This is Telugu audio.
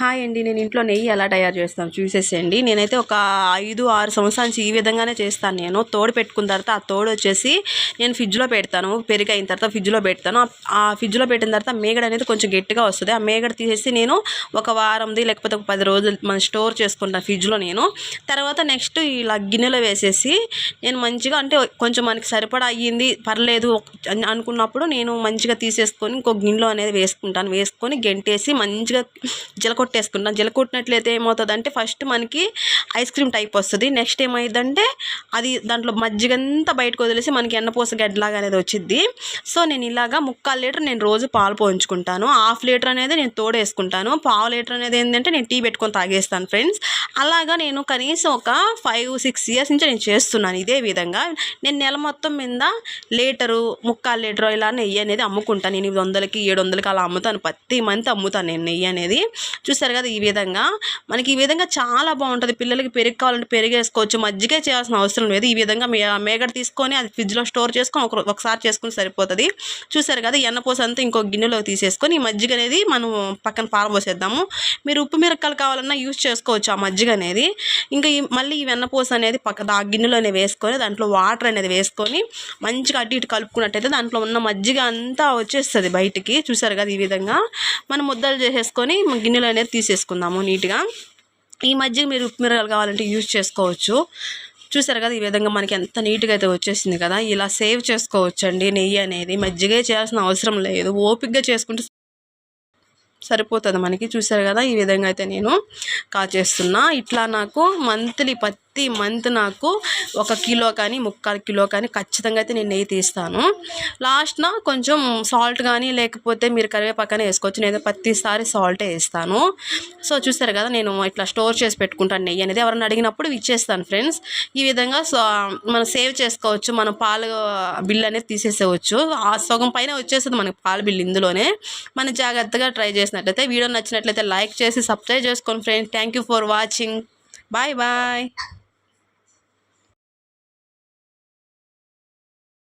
హాయ్ అండి నేను ఇంట్లో నెయ్యి ఎలా తయారు చేస్తాను చూసేసేయండి. నేనైతే ఒక ఐదు ఆరు సంవత్సరాల నుంచి ఈ విధంగానే చేస్తాను నేను. తోడు పెట్టుకున్న తర్వాత ఆ తోడు వచ్చేసి నేను ఫ్రిడ్జ్లో పెడతాను. పెరిగి అయిన తర్వాత ఫ్రిడ్జ్లో పెడతాను. ఆ- ఫ్రిడ్జ్లో పెట్టిన తర్వాత మేగడ అనేది కొంచెం గట్టిగా వస్తుంది. ఆ మేగడ తీసేసి నేను ఒక వారంది లేకపోతే ఒక పది రోజులు మనం స్టోర్ చేసుకుంటాను ఫ్రిడ్జ్లో నేను. తర్వాత నెక్స్ట్ ఇలా గిన్నెలో వేసేసి నేను మంచిగా అంటే కొంచెం మనకి సరిపడా అయ్యింది పర్లేదు అనుకున్నప్పుడు నేను మంచిగా తీసేసుకొని ఇంకో గిన్నెలో అనేది వేసుకుంటాను. వేసుకొని గెంటేసి మంచిగా జలకొట్టేసుకుంటాను జలకొట్టినట్లయితే ఏమవుతుందంటే ఫస్ట్ మనకి ఐస్ క్రీమ్ టైప్ వస్తుంది. నెక్స్ట్ ఏమైందంటే అది దాంట్లో మజ్జిగంతా బయటకు వదిలేసి మనకి ఎన్నపూస గడ్డలాగా అనేది వచ్చింది సో నేను ఇలాగా ముక్కాలు లీటర్ నేను రోజు పాలు పోయించుకుంటాను. హాఫ్ లీటర్ అనేది నేను తోడేసుకుంటాను. పావు లీటర్ అనేది ఏంటంటే నేను టీ పెట్టుకొని తాగేస్తాను ఫ్రెండ్స్. అలాగా నేను కనీసం ఒక ఫైవ్ సిక్స్ ఇయర్స్ నుంచి నేను చేస్తున్నాను ఇదే విధంగా. నేను నెల మొత్తం మీద లీటరు ముక్కాలు లీటరు ఇలా నెయ్యి అనేది అమ్ముకుంటాను ఎనిమిది వందలకి ఏడు వందలకి అలా అమ్ముతాను. ప్రతి మంత్ అమ్ముతాను నేను నెయ్యి అనేది. చూసారు కదా ఈ విధంగా? మనకి ఈ విధంగా చాలా బాగుంటుంది. పిల్లలకి పెరుగు కావాలంటే పెరిగేసుకోవచ్చు మజ్జిగ మజ్జిగే చేయాల్సిన అవసరం లేదు. ఈ విధంగా మే మేగడ తీసుకొని అది ఫ్రిడ్జ్లో స్టోర్ చేసుకొని ఒక ఒకసారి చేసుకుని సరిపోతుంది. చూసారు కదా ఎన్న అంతా ఇంకో గిన్నెలోకి తీసేసుకొని ఈ మజ్జిగ అనేది మనం పక్కన పారబోసేద్దాము. మీరు ఉప్పు మిరక్కలు కావాలన్నా యూస్ చేసుకోవచ్చు. ఆ మజ్జిగ అనేది ఇంకా ఈ మళ్ళీ ఈ వెన్నపూస అనేది పక్క ఆ గిన్నెలోనే వేసుకొని దాంట్లో వాటర్ అనేది వేసుకొని మంచిగా అటు ఇటు కలుపుకున్నట్టయితే దాంట్లో ఉన్న మజ్జిగ అంతా వచ్చేస్తుంది బయటికి. చూసారు కదా ఈ విధంగా? మనం ముద్దలు చేసేసుకొని గిన్నెలో అనేది తీసేసుకుందాము నీట్గా. ఈ మజ్జిగ మీరు ఉప్పు మిరపకాయలు కావాలంటే యూజ్ చేసుకోవచ్చు. చూసారు కదా ఈ విధంగా మనకి ఎంత నీట్గా అయితే వచ్చేసింది కదా? ఇలా సేవ్ చేసుకోవచ్చు అండి నెయ్యి అనేది. మజ్జిగే చేయాల్సిన అవసరం లేదు. ఓపిక్గా చేసుకుంటే సరిపోతుంది మనకి. చూసారు కదా ఈ విధంగా అయితే నేను కాచేస్తున్నా ఇట్లా నాకు మంత్లీ ప్రతి మంత్ నాకు ఒక కిలో కానీ ముక్కాలు కిలో కానీ ఖచ్చితంగా అయితే నేను నెయ్యి తీస్తాను. లాస్ట్న కొంచెం సాల్ట్ కానీ లేకపోతే మీరు కరివేపాకనే వేసుకోవచ్చు. నేను ప్రతిసారి సాల్టే వేస్తాను. సో చూసారు కదా నేను ఇట్లా స్టోర్ చేసి పెట్టుకుంటాను నెయ్యి అనేది. ఎవరైనా అడిగినప్పుడు ఇచ్చేస్తాను ఫ్రెండ్స్ ఈ విధంగా సో మనం సేవ్ చేసుకోవచ్చు. మనం పాలు బిల్ అనేది తీసేసేవచ్చు ఆ సగం పైన వచ్చేస్తుంది మనకి పాల బిల్ ఇందులోనే. మనం జాగ్రత్తగా ట్రై చేసినట్లయితే వీడియో నచ్చినట్లయితే లైక్ చేసి సబ్స్క్రైబ్ చేసుకోండి friends thank you for watching bye bye